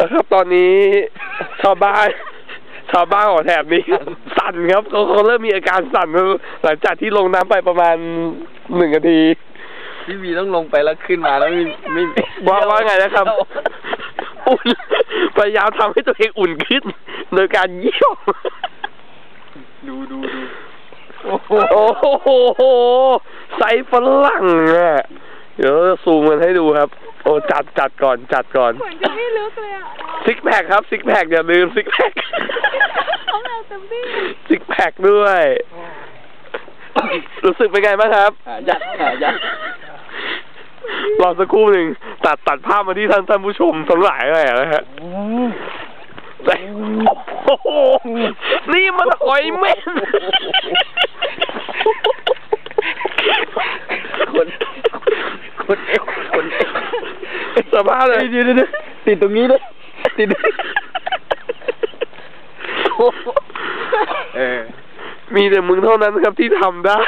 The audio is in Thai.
นะครับตอนนี้ชาวบ้านชาวบ้านของแถบนี้สั่นครับเขาเขาเริ่มมีอาการสั่นหลังจากที่ลงน้ำไปประมาณหนึ่งนาทีพี่วีต้องลงไปแล้วขึ้นมาแล้วไม่ไม่ไม่ว่าว่าไงนะครับอุ่นพยายามทำให้ตัวเองอุ่นขึ้น โดยการเยี่ยวดูดูดูโอ้โหไซส์ฝรั่งอะ เดี๋ยวจะซูมมันให้ดูครับ โอ้จัดจัดก่อนจัดก่อนเหมือนจะไม่ลึกเลยอะซิกแพคครับซิกแพคอย่าลืมซิกแพคเขาเอาเต็มที่ซิกแพคด้วย รู้สึกเป็นไงบ้างครับหายัดหายัดรอสักครู่หนึ่งตัดตัดภาพมาที่ท่านท่านผู้ชมทั้งหลายเลยนะฮะแต่โอ้โหนี่มันหอยเม่นคนคนเอ็ก คนสบายเลยดีดีติดตรงนี้เลยติดเออมีแต่มึงเท่านั้นครับที่ทำได้